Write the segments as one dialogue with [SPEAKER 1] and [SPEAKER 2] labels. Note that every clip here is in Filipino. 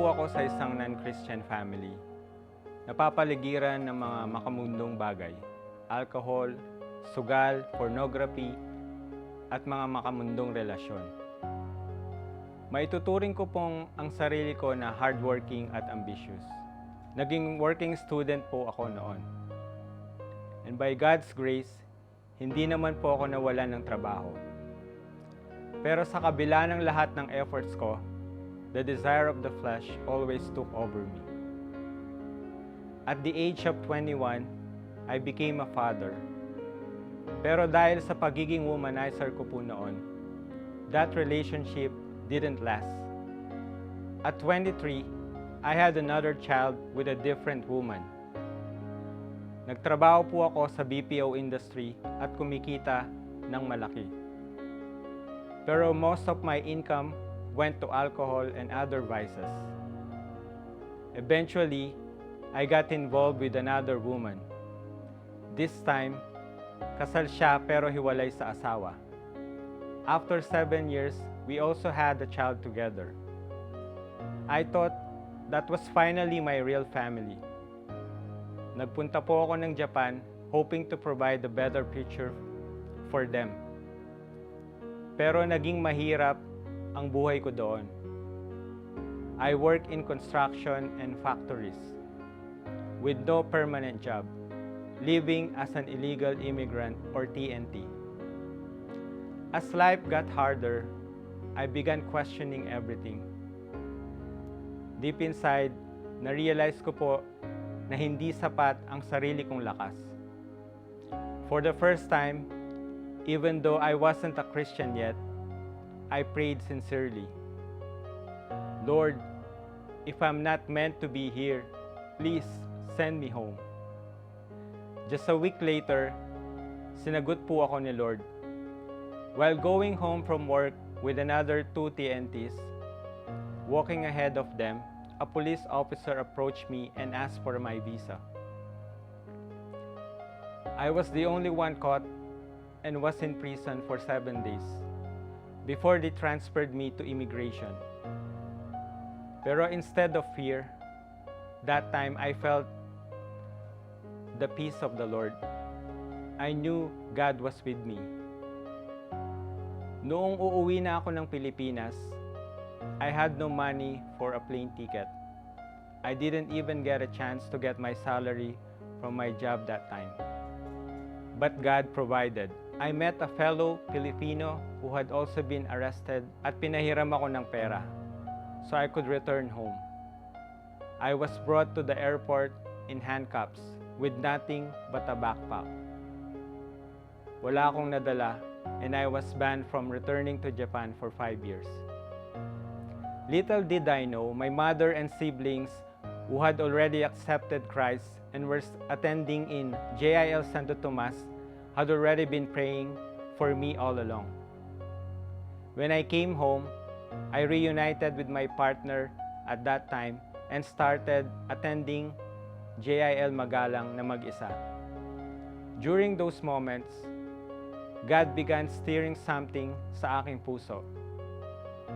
[SPEAKER 1] po ako sa isang non-Christian family. Napapaligiran ng mga makamundong bagay. Alcohol, sugal, pornography, at mga makamundong relasyon. Maituturing ko pong ang sarili ko na hardworking at ambitious. Naging working student po ako noon. And by God's grace, hindi naman po ako nawalan ng trabaho. Pero sa kabila ng lahat ng efforts ko, the desire of the flesh always took over me. At the age of 21, I became a father. Pero dahil sa pagiging womanizer ko po noon, that relationship didn't last. At 23, I had another child with a different woman. Nagtrabaho po ako sa BPO industry at kumikita ng malaki. Pero most of my income went to alcohol and other vices. Eventually, I got involved with another woman. This time, kasal siya pero hiwalay sa asawa. After seven years, we also had a child together. I thought that was finally my real family. Nagpunta po ako ng Japan hoping to provide a better future for them. Pero naging mahirap ang buhay ko doon. I work in construction and factories with no permanent job, living as an illegal immigrant or TNT. As life got harder, I began questioning everything. Deep inside, na-realize ko po na hindi sapat ang sarili kong lakas. For the first time, even though I wasn't a Christian yet, I prayed sincerely. Lord, if I'm not meant to be here, please send me home. Just a week later, sinagot po ako ni Lord. While going home from work with another two TNTs, walking ahead of them, a police officer approached me and asked for my visa. I was the only one caught and was in prison for seven days before they transferred me to immigration. Pero instead of fear, that time I felt the peace of the Lord. I knew God was with me. Noong uuwi na ako ng Pilipinas, I had no money for a plane ticket. I didn't even get a chance to get my salary from my job that time. But God provided. I met a fellow Filipino who had also been arrested at pinahiram ako ng pera so I could return home. I was brought to the airport in handcuffs with nothing but a backpack. Wala akong nadala and I was banned from returning to Japan for five years. Little did I know, my mother and siblings who had already accepted Christ and were attending in JIL Santo Tomas had already been praying for me all along. When I came home, I reunited with my partner at that time and started attending JIL Magalang na mag-isa. During those moments, God began stirring something sa aking puso.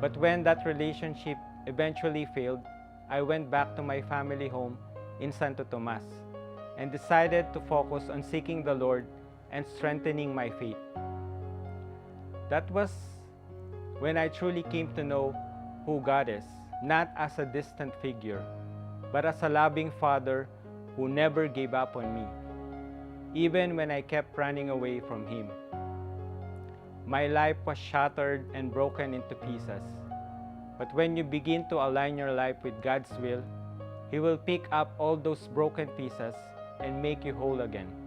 [SPEAKER 1] But when that relationship eventually failed, I went back to my family home in Santo Tomas and decided to focus on seeking the Lord and strengthening my faith. That was when I truly came to know who God is, not as a distant figure, but as a loving Father who never gave up on me, even when I kept running away from Him. My life was shattered and broken into pieces. But when you begin to align your life with God's will, He will pick up all those broken pieces and make you whole again.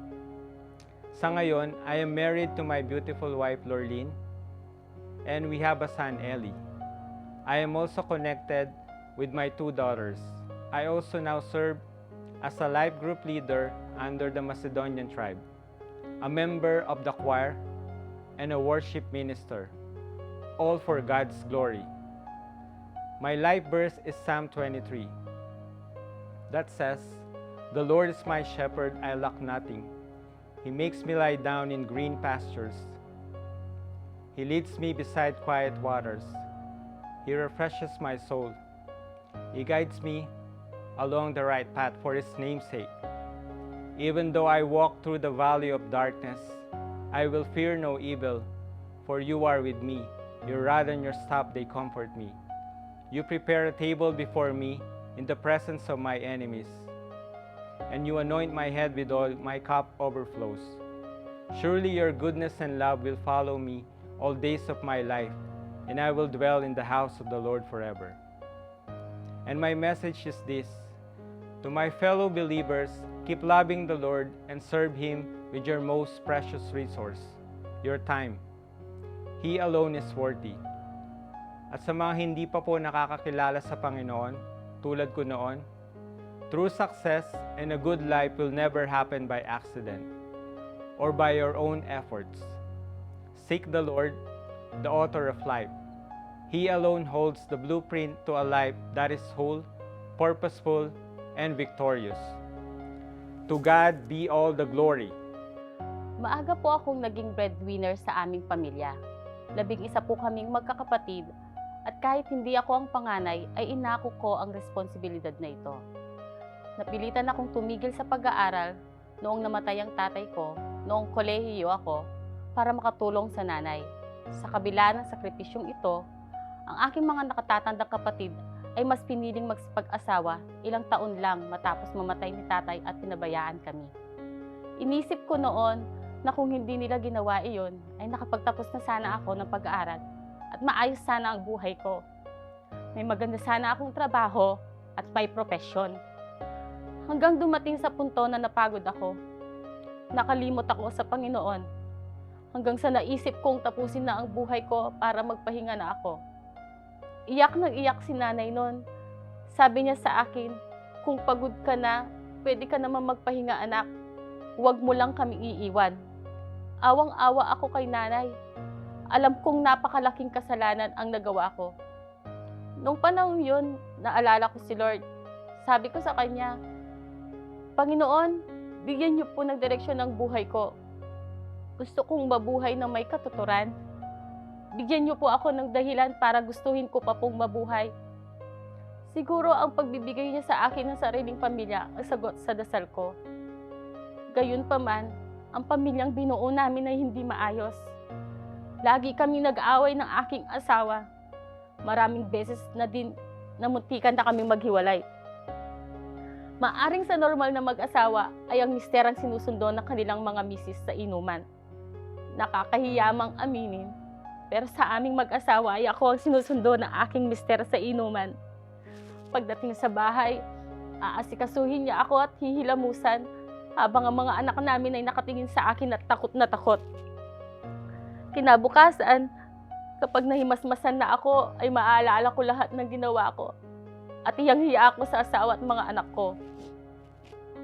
[SPEAKER 1] Sa ngayon, I am married to my beautiful wife, Lorleen, and we have a son, Ellie. I am also connected with my two daughters. I also now serve as a life group leader under the Macedonian tribe, a member of the choir, and a worship minister, all for God's glory. My life verse is Psalm 23. That says, The Lord is my shepherd, I lack nothing. He makes me lie down in green pastures. He leads me beside quiet waters. He refreshes my soul. He guides me along the right path for His name's sake. Even though I walk through the valley of darkness, I will fear no evil, for you are with me. Your rod and your staff, they comfort me. You prepare a table before me in the presence of my enemies, and you anoint my head with oil, my cup overflows. Surely your goodness and love will follow me all days of my life, and I will dwell in the house of the Lord forever. And my message is this to my fellow believers, keep loving the Lord and serve Him with your most precious resource, your time. He alone is worthy. At sa mga hindi pa po nakakakilala sa Panginoon, tulad ko noon, true success and a good life will never happen by accident or by your own efforts. Seek the Lord, the author of life. He alone holds the blueprint to a life that is whole, purposeful, and victorious. To God be all the glory.
[SPEAKER 2] Maaga po akong naging breadwinner sa aming pamilya. Labing isa po kaming magkakapatid at kahit hindi ako ang panganay ay inako ko ang responsibilidad na ito. Napilitan akong tumigil sa pag-aaral noong namatay ang tatay ko, noong kolehiyo ako, para makatulong sa nanay. Sa kabila ng sakripisyong ito, ang aking mga nakatatandang kapatid ay mas piniling magsipag-asawa ilang taon lang matapos mamatay ni tatay at pinabayaan kami. Inisip ko noon na kung hindi nila ginawa iyon, ay nakapagtapos na sana ako ng pag-aaral at maayos sana ang buhay ko. May maganda sana akong trabaho at may profesyon. Hanggang dumating sa punto na napagod ako. Nakalimot ako sa Panginoon. Hanggang sa naisip kong tapusin na ang buhay ko para magpahinga na ako. Iyak nang iyak si nanay noon. Sabi niya sa akin, kung pagod ka na, pwede ka naman magpahinga anak. Huwag mo lang kami iiwan. Awang-awa ako kay nanay. Alam kong napakalaking kasalanan ang nagawa ko. Nung panahon yun, naalala ko si Lord. Sabi ko sa kanya, Panginoon, bigyan niyo po ng direksyon ng buhay ko. Gusto kong mabuhay ng may katuturan. Bigyan niyo po ako ng dahilan para gustuhin ko pa pong mabuhay. Siguro ang pagbibigay niya sa akin ng sariling pamilya ang sagot sa dasal ko. Gayun pa man, ang pamilyang binuo namin ay hindi maayos. Lagi kami nag-away ng aking asawa. Maraming beses na din namuntikan na kaming maghiwalay. Maaring sa normal na mag-asawa ay ang mister ang sinusundo ng kanilang mga misis sa inuman. Nakakahiyamang aminin, pero sa aming mag-asawa ay ako ang sinusundo ng aking mister sa inuman. Pagdating sa bahay, aasikasuhin niya ako at hihilamusan habang ang mga anak namin ay nakatingin sa akin at takot na takot. Kinabukasan, kapag nahimasmasan na ako, ay maaalala ko lahat ng ginawa ko. At hiyang-hiya ako sa asawa at mga anak ko.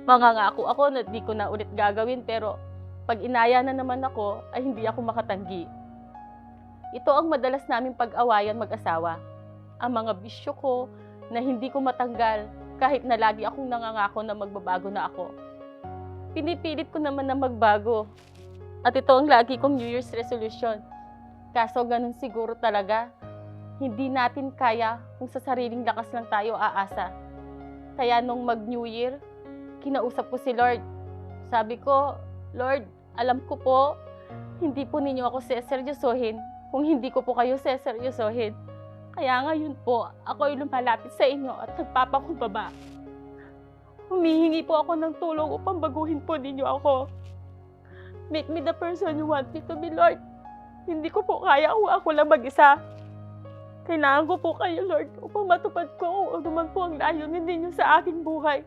[SPEAKER 2] Mangangako ako na di ko na ulit gagawin pero pag inaya na naman ako, ay hindi ako makatanggi. Ito ang madalas naming pag-awayan mag-asawa. Ang mga bisyo ko na hindi ko matanggal kahit na lagi akong nangangako na magbabago na ako pinipilit ko naman na magbago. At ito ang lagi kong New Year's resolution. Kaso ganun siguro talaga, hindi natin kaya kung sa sariling lakas lang tayo aasa. Kaya nung mag-New Year, kinausap ko si Lord. Sabi ko, Lord, alam ko po, hindi po ninyo ako seseryosohin kung hindi ko po kayo seseryosohin. Kaya ngayon po, ako ay lumalapit sa inyo at nagpapakumbaba. Humihingi po ako ng tulong upang baguhin po ninyo ako. Make me the person you want me to be, Lord. Hindi ko po kaya kung ako lang mag-isa. Kailangan ko po kayo, Lord, upang matupad ko kung ano man po ang layunin ninyo sa aking buhay.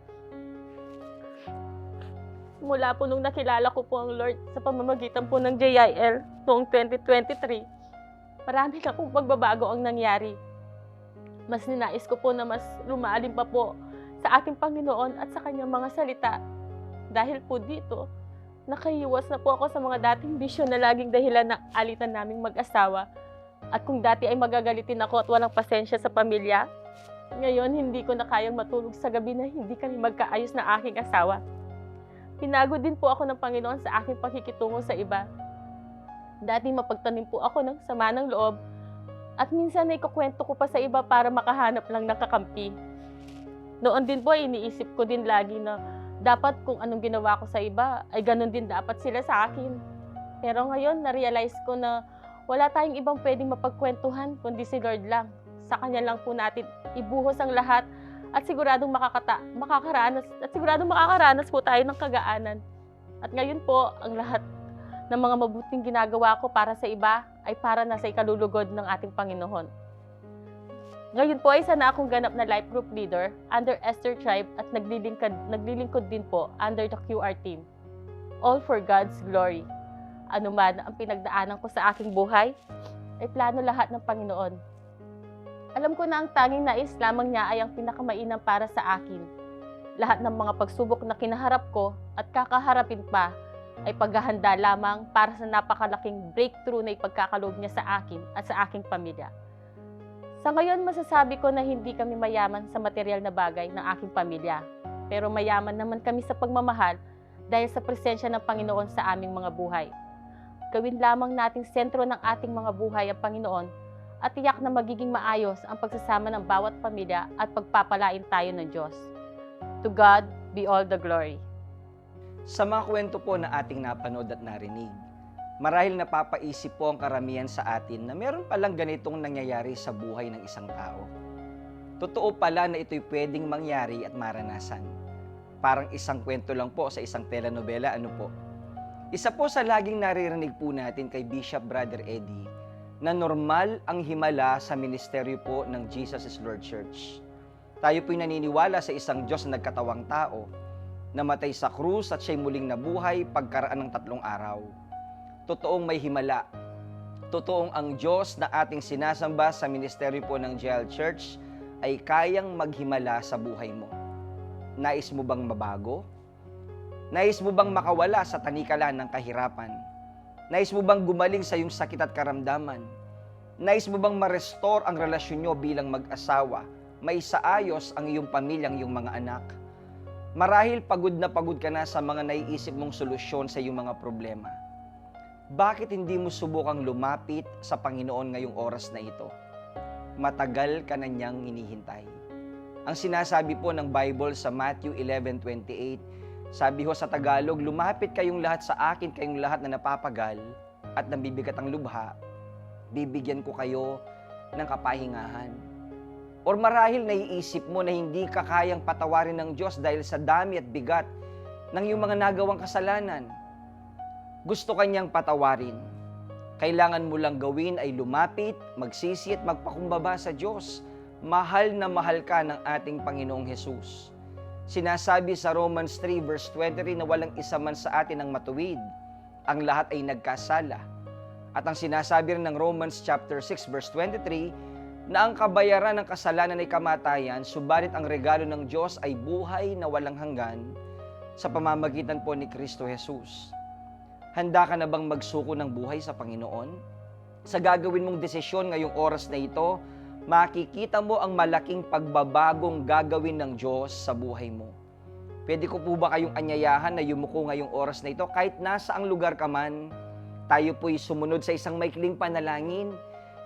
[SPEAKER 2] Mula po nung nakilala ko po ang Lord sa pamamagitan po ng JIL noong 2023, marami na pong pagbabago ang nangyari. Mas ninais ko po na mas lumalim pa po sa ating Panginoon at sa kanyang mga salita. Dahil po dito, nakaiwas na po ako sa mga dating bisyo na laging dahilan ng alitan naming mag-asawa. At kung dati ay magagalitin ako at walang pasensya sa pamilya, ngayon hindi ko na kayang matulog sa gabi na hindi kami magkaayos na aking asawa. Pinago din po ako ng Panginoon sa aking pakikitungo sa iba. Dati mapagtanim po ako ng sama ng loob at minsan ay kukwento ko pa sa iba para makahanap lang ng kakampi. Noon din po, iniisip ko din lagi na dapat kung anong ginawa ko sa iba, ay ganun din dapat sila sa akin. Pero ngayon, na-realize ko na wala tayong ibang pwedeng mapagkwentuhan kundi si Lord lang. Sa Kanya lang po natin ibuhos ang lahat at siguradong makakata, makakaranas at siguradong makakaranas po tayo ng kagaanan. At ngayon po, ang lahat ng mga mabuting ginagawa ko para sa iba ay para na sa ikalulugod ng ating Panginoon. Ngayon po ay isa na akong ganap na life group leader under Esther Tribe at naglilingkod, naglilingkod din po under the QR team. All for God's glory. Ano man ang pinagdaanan ko sa aking buhay, ay plano lahat ng Panginoon. Alam ko na ang tanging nais lamang niya ay ang pinakamainam para sa akin. Lahat ng mga pagsubok na kinaharap ko at kakaharapin pa ay paghahanda lamang para sa napakalaking breakthrough na ipagkakaloob niya sa akin at sa aking pamilya. Sa ngayon, masasabi ko na hindi kami mayaman sa material na bagay ng aking pamilya. Pero mayaman naman kami sa pagmamahal dahil sa presensya ng Panginoon sa aming mga buhay. Gawin lamang nating sentro ng ating mga buhay ang Panginoon at tiyak na magiging maayos ang pagsasama ng bawat pamilya at pagpapalain tayo ng Diyos. To God be all the glory.
[SPEAKER 3] Sa mga kwento po na ating napanood at narinig, marahil napapaisip po ang karamihan sa atin na meron palang ganitong nangyayari sa buhay ng isang tao. Totoo pala na ito'y pwedeng mangyari at maranasan. Parang isang kwento lang po sa isang telenovela, ano po. Isa po sa laging naririnig po natin kay Bishop Brother Eddie na normal ang himala sa ministeryo po ng Jesus is Lord Church. Tayo po'y naniniwala sa isang Diyos na nagkatawang tao namatay sa krus at siya'y muling nabuhay pagkaraan ng tatlong araw. Totoong may himala. Totoong ang Diyos na ating sinasamba sa ministeryo po ng GL Church ay kayang maghimala sa buhay mo. Nais mo bang mabago? Nais mo bang makawala sa tanikalan ng kahirapan? Nais mo bang gumaling sa iyong sakit at karamdaman? Nais mo bang ma-restore ang relasyon nyo bilang mag-asawa? May saayos ang iyong pamilyang iyong mga anak? Marahil pagod na pagod ka na sa mga naiisip mong solusyon sa iyong mga problema. Bakit hindi mo subukang lumapit sa Panginoon ngayong oras na ito? Matagal ka na niyang hinihintay. Ang sinasabi po ng Bible sa Matthew 11.28, sabi ho sa Tagalog, lumapit kayong lahat sa akin, kayong lahat na napapagal at nabibigat ang lubha, bibigyan ko kayo ng kapahingahan. Or marahil naiisip mo na hindi ka kayang patawarin ng Diyos dahil sa dami at bigat ng iyong mga nagawang kasalanan. Gusto kanyang patawarin. Kailangan mo lang gawin ay lumapit, magsisi at magpakumbaba sa Diyos. Mahal na mahal ka ng ating Panginoong Hesus. Sinasabi sa Romans 3 verse 23 na walang isa man sa atin ang matuwid. Ang lahat ay nagkasala. At ang sinasabi rin ng Romans chapter 6 verse 23 na ang kabayaran ng kasalanan ay kamatayan, subalit ang regalo ng Diyos ay buhay na walang hanggan sa pamamagitan po ni Kristo Jesus. Handa ka na bang magsuko ng buhay sa Panginoon? Sa gagawin mong desisyon ngayong oras na ito, makikita mo ang malaking pagbabagong gagawin ng Diyos sa buhay mo. Pwede ko po ba kayong anyayahan na yumuko ngayong oras na ito? Kahit nasa ang lugar ka man, tayo po'y sumunod sa isang maikling panalangin,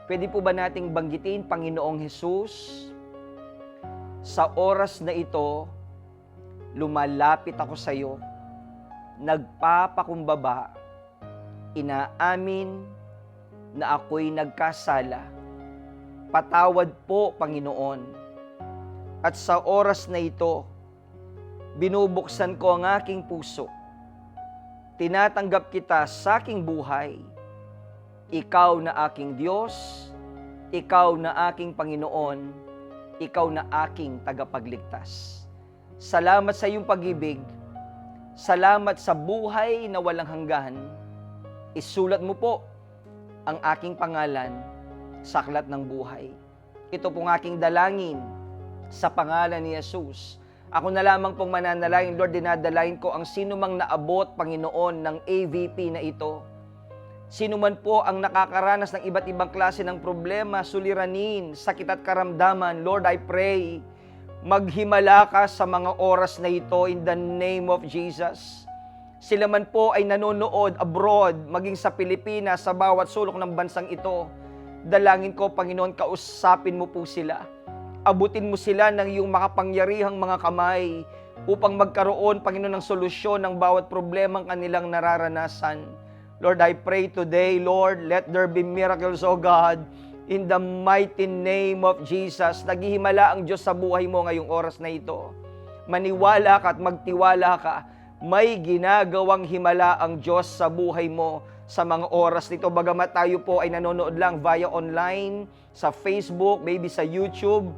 [SPEAKER 3] Pwede po ba nating banggitin, Panginoong Hesus, sa oras na ito, lumalapit ako sa iyo, nagpapakumbaba, inaamin na ako'y nagkasala. Patawad po, Panginoon. At sa oras na ito, binubuksan ko ang aking puso. Tinatanggap kita sa aking buhay ikaw na aking Diyos, Ikaw na aking Panginoon, Ikaw na aking tagapagligtas. Salamat sa iyong pag-ibig, salamat sa buhay na walang hanggan. Isulat mo po ang aking pangalan sa aklat ng buhay. Ito pong aking dalangin sa pangalan ni Jesus. Ako na lamang pong mananalangin, Lord, dinadalain ko ang sino mang naabot, Panginoon, ng AVP na ito Sino man po ang nakakaranas ng iba't ibang klase ng problema, suliranin, sakit at karamdaman, Lord, I pray, maghimala ka sa mga oras na ito in the name of Jesus. Sila man po ay nanonood abroad, maging sa Pilipinas, sa bawat sulok ng bansang ito. Dalangin ko, Panginoon, kausapin mo po sila. abutin mo sila ng iyong makapangyarihang mga kamay upang magkaroon, Panginoon, ng solusyon ng bawat problemang kanilang nararanasan. Lord, I pray today, Lord, let there be miracles, O God, in the mighty name of Jesus. Naghihimala ang Diyos sa buhay mo ngayong oras na ito. Maniwala ka at magtiwala ka. May ginagawang himala ang Diyos sa buhay mo sa mga oras nito. Bagamat tayo po ay nanonood lang via online, sa Facebook, maybe sa YouTube,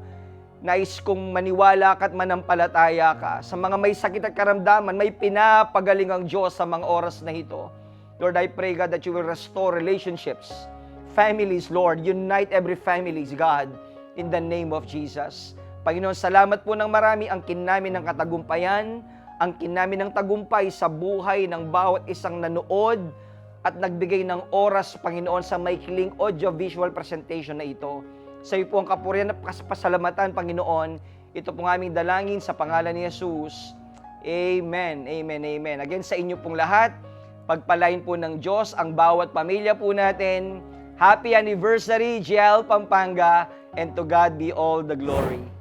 [SPEAKER 3] nais kong maniwala ka at manampalataya ka. Sa mga may sakit at karamdaman, may pinapagaling ang Diyos sa mga oras na ito. Lord, I pray, God, that you will restore relationships, families, Lord. Unite every families, God, in the name of Jesus. Panginoon, salamat po ng marami ang kinamin ng katagumpayan, ang kinamin ng tagumpay sa buhay ng bawat isang nanood at nagbigay ng oras, Panginoon, sa maikling audio-visual presentation na ito. Sa iyo po ang kapurihan at pasalamatan, Panginoon. Ito pong aming dalangin sa pangalan ni Jesus. Amen, amen, amen. Again, sa inyo pong lahat, pagpalain po ng Diyos ang bawat pamilya po natin. Happy anniversary, GL Pampanga, and to God be all the glory.